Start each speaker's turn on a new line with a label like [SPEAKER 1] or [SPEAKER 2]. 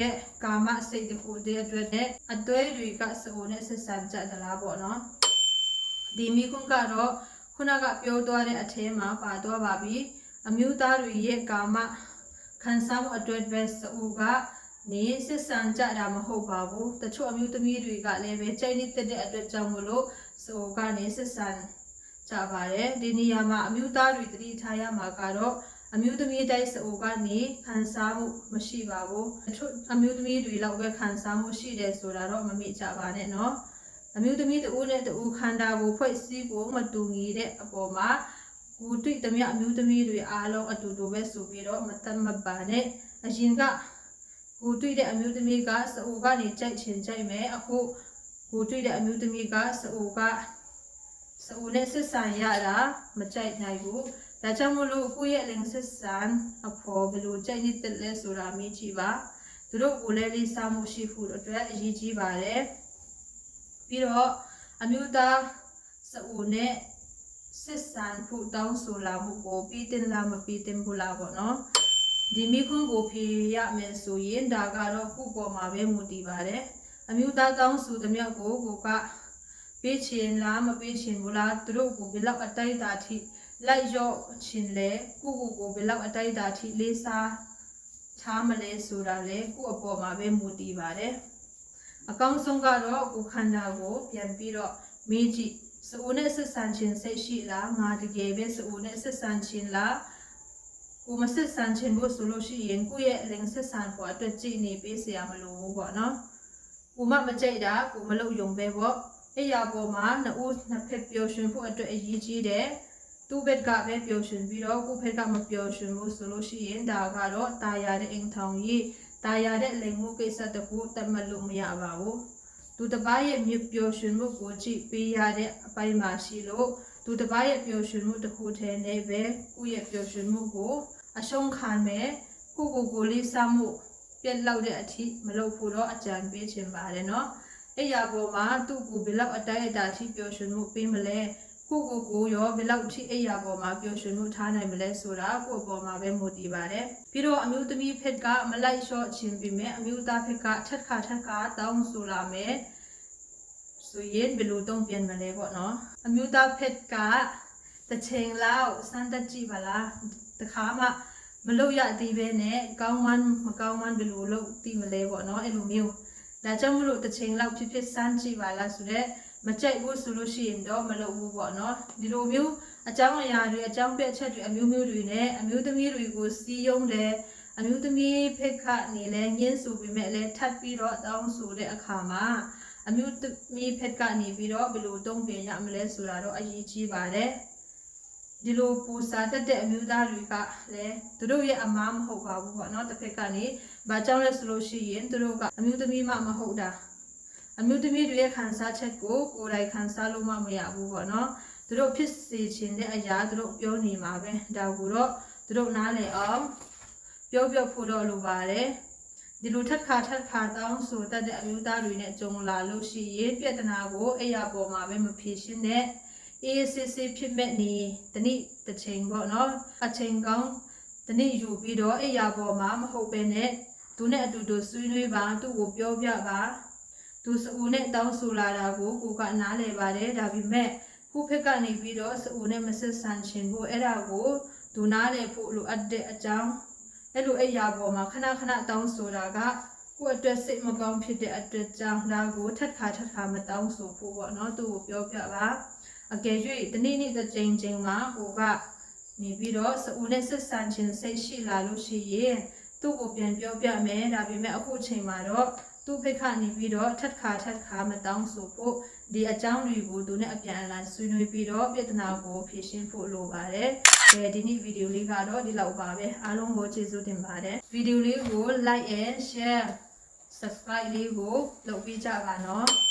[SPEAKER 1] ရဲ့ကာမစိတ်တစ်ခုတည်းအတွက်နဲ့အသွဲတွေကစအိုနဲ့ဆက်ဆံကြသလားပေါ့နော်ဒီမိကွန်းကတော့ခုနကပြောသွားတဲ့အထဲမှာပါသွားပါပြီအမျိုးသားတွေရဲ့ကာမခံစားမှုအတွက်ပဲစအိုကနေဆက်ဆံကြတာမဟုတ်ပါဘူးတချို့အမျိုးသမီးတွေကလည်းပဲကြိုက်နေတဲ့အတွက်ကြောင့်မလို့စအိုကနေဆက်ဆံကြပါတယ်ဒီနေရာမှာအမျိုးသားတွေတတိထားရမှာကတော့ အမျိုးသမီးတိုင်းဆိုကနေခံစားမှုမရှိပါဘူးအထူးအမျိုးသမီးတွေလောက်ပဲခံစားမှုရှိတယ်ဆိုတာတော့မမေ့ကြပါနဲ့နော်အမျိုးသမီးတဦးနဲ့တဦးခန္ဓာကိုဖွဲ့စည်းဖို့မတူညီတဲ့အပေါ်မှာကိုတွေ့တမျှအမျိုးသမီးတွေအားလုံးအတူတူပဲဆိုပြီးတော့မတတ်မပါနဲ့အရင်ကကိုတွေ့တဲ့အမျိုးသမီးကစအိုကနေကြိုက်ချင်ကြိုက်မယ်အခုကိုတွေ့တဲ့အမျိုးသမီးကစအိုက စအိုနဲ့ဆက်ဆံရတာမကြိုက်နိုင်ဘူးဒါကြောင့်မလို့ကိုယ့်ရဲ့လင်စစ်ဆန်အဖော်ဘယ်လိုကြိုက်နေတဲ့လဲဆိုတာမေးကြည့်ပါသူတို့ကိုလည်းလေးစားမှုရှိဖို့အတွက်အရေးကြီးပါတယ်ပြီးတော့အမျိုးသားစအိုနဲ့စစ်ဆန်ဖို့တောင်းဆိုလာမှုကိုပြီးတင်လားမပြီးတင်ဘူးလားပေါ့နော်ဒီမိခွန်းကိုဖြေရမယ်ဆိုရင်ဒါကတော့ခုပေါ်မှာပဲမူတည်ပါတယ်အမျိုးသားတောင်းဆိုသမျှကိုကိုက ပေးချင်လားမပေးချင်ဘူးလားသူတို့ကိုဘယ်လောက်အတိုင်းအတာထိလိုက်ရော့ချင်လဲကိုကိုကိုဘယ်လောက်အတိုင်းအတာထိလေးစားထားမလဲဆိုတာလေကိုအပေါ်မှာပဲမူတည်ပါတယ်အကောင်းဆုံးကတော့ကိုခန္ဓာကိုပြန်ပြီးတော့မေးကြည့်စိုးနဲ့ဆက်ဆံခြင်းစိတ်ရှိလားငါတကယ်ပဲစိုးနဲ့ဆက်ဆံခြင်းလားကိုမဆက်ဆံခြင်းကိုဆိုလို့ရှိရင်ကိုရဲ့လင်ဆက်ဆံဖို့အတွက်ကြည်နေပေးစရာမလိုဘူးပေါ့နော်ကိုမမကြိုက်တာကိုမလုပ်ယုံပဲပေါ့ အဲ့ရပေါ်မှာနှစ်ဦးနှစ်ဖက်ပျော်ရွှင်ဖို့အတွက်အရေးကြီးတယ် သူ့ဘက်ကပဲပျော်ရွှင်ပြီးတော့ကိုယ့်ဘက်ကမပျော်ရွှင်ဘူးဆိုလို့ရှိရင်ဒါကတော့ตายရတဲ့အိမ်ထောင်ကြီးตายရတဲ့လိမ်မှုကိစ္စတခုတတ်မှတ်လို့မရပါဘူးသူတစ်ပါးရဲ့မြပျော်ရွှင်မှုကိုကြည့်ပေးရတဲ့အပိုင်းမှာရှိလို့သူတစ်ပါးရဲ့ပျော်ရွှင်မှုတစ်ခုတည်းနဲ့ပဲကိုယ့်ရဲ့ပျော်ရွှင်မှုကိုအရှုံးခံမယ်ကိုယ့်ကိုယ်ကိုလေးစားမှုပြက်လောက်တဲ့အထိမလုပ်ဖို့တော့အကြံပေးချင်ပါတယ်เนาะ အဲ့ရပေါ်မှာသူ့ကိုဘယ်လောက်အတိုင်းအတာထိပျော်ရွှင်မှုပေးမလဲကိုကိုကိုရောဘယ်လောက်ထိအိယာပေါ်မှာပျော်ရွှင်မှုထားနိုင်မလဲဆိုတာကိုယ့်အပေါ်မှာပဲမူတည်ပါတယ်ပြီးတော့အမျိုးသမီးဖက်ကမလိုက်လျှော့ခြင်းပြီးမဲ့အမျိုးသားဖက်ကထက်ခါထက်ခါတောင်းဆိုလာမယ်ဆိုရင်ဘယ်လိုတုံ့ပြန်မလဲပေါ့နော်အမျိုးသားဖက်ကတစ်ချိန်လောက်စမ်းတက်ကြည့်ပါလားတခါမှမလုပ်ရသေးပဲနဲ့ကောင်းမှန်းမကောင်းမှန်းဘယ်လိုလုပ်သိမလဲပေါ့နော်အဲ့လိုမျိုး ဒါကြောင့်မလို့တစ်ချိန်လောက်ဖြစ်ဖြစ်စမ်းကြည့်ပါလားဆိုတော့မကြိုက်ဘူးဆိုလို့ရှိရင်တော့မလုပ်ဘူးပေါ့နော်ဒီလိုမျိုးအကြောင်းအရာတွေအကြောင်းပြချက်တွေအမျိုးမျိုးတွေနဲ့အမျိုးသမီးတွေကိုစီးယုံတယ်အမျိုးသမီးဖိတ်ခနေလဲညှင်းဆိုပြီးမဲ့လဲထပ်ပြီးတော့တောင်းဆိုတဲ့အခါမှာအမျိုးသမီးဖိတ်ကနေပြီးတော့ဘယ်လိုတုံ့ပြန်ရမလဲဆိုတာတော့အရေးကြီးပါတယ်ဒီလိုပူစာတက်တဲ့အမျိုးသားတွေကလည်းသူတို့ရဲ့အမားမဟုတ်ပါဘူးပေါ့နော်တစ်ဖက်ကနေ ဘာကြောင့်လဲဆိုလို့ရှိရင်သူတို့ကအမျိုးသမီးမှမဟုတ်တာအမျိုးသမီးတွေရဲ့ခံစားချက်ကိုကိုယ်တိုင်ခံစားလို့မှမရဘူးပေါ့နော်သူတို့ဖြစ်စေခြင်းတဲ့အရာသူတို့ပြောနေမှာပဲဒါကိုတော့သူတို့နားလည်အောင်ပြောပြဖို့တော့လိုပါတယ်ဒီလိုထက်ခါထက်ခါတောင်းဆိုတတ်တဲ့အမျိုးသားတွေနဲ့ကြုံလာလို့ရှိရင်ပြဿနာကိုအဲ့ရပေါ်မှာပဲမဖြေရှင်းတဲ့အေးစစ်စစ်ဖြစ်မဲ့နေတနည်းတစ်ချိန်ပေါ့နော်အချိန်ကောင်းတနည်းယူပြီးတော့အဲ့ရပေါ်မှာမဟုတ်ပဲနဲ့ သူနဲ့အတူတူဆွေးနွေးပါသူ့ကိုပြောပြပါသူစအူနဲ့တောင်းဆိုလာတာကိုကိုကနားလည်ပါတယ်ဒါပေမဲ့ခုဖက်ကနေပြီးတော့စအူနဲ့မဆက်ဆံချင်ဘူးအဲ့ဒါကိုသူနားလည်ဖို့လိုအပ်တဲ့အကြောင်းအဲ့လိုအဲ့ရာပေါ်မှာခဏခဏတောင်းဆိုတာကကိုယ့်အတွက်စိတ်မကောင်းဖြစ်တဲ့အတွက်ကြောင့်ဒါကိုထက်ခါထက်ခါမတောင်းဆိုဖို့ပေါ့နော်သူ့ကိုပြောပြပါအကယ်၍တနေ့နေ့တစ်ချိန်ချိန်မှာကိုကနေပြီးတော့စအူနဲ့ဆက်ဆံခြင်းစိတ်ရှိလာလို့ရှိရင် သူ့ကိုပြန်ပြောပြမယ်ဒါပေမဲ့အခုချိန်မှာတော့သူ့ဖိတ်ခနေပြီးတော့ထက်ခါထက်ခါမတောင်းဆိုဖို့ဒီအကြောင်းတွေကိုသူနဲ့အပြန်အလှန်ဆွေးနွေးပြီးတော့ပြဿနာကိုဖြေရှင်းဖို့လိုပါတယ်။အဲဒီနေ့ဗီဒီယိုလေးကတော့ဒီလောက်ပါပဲ။အားလုံးကိုကျေးဇူးတင်ပါတယ်။ဗီဒီယိုလေးကို like and share subscribe လေးကိုလုပ်ပေးကြပါနော်။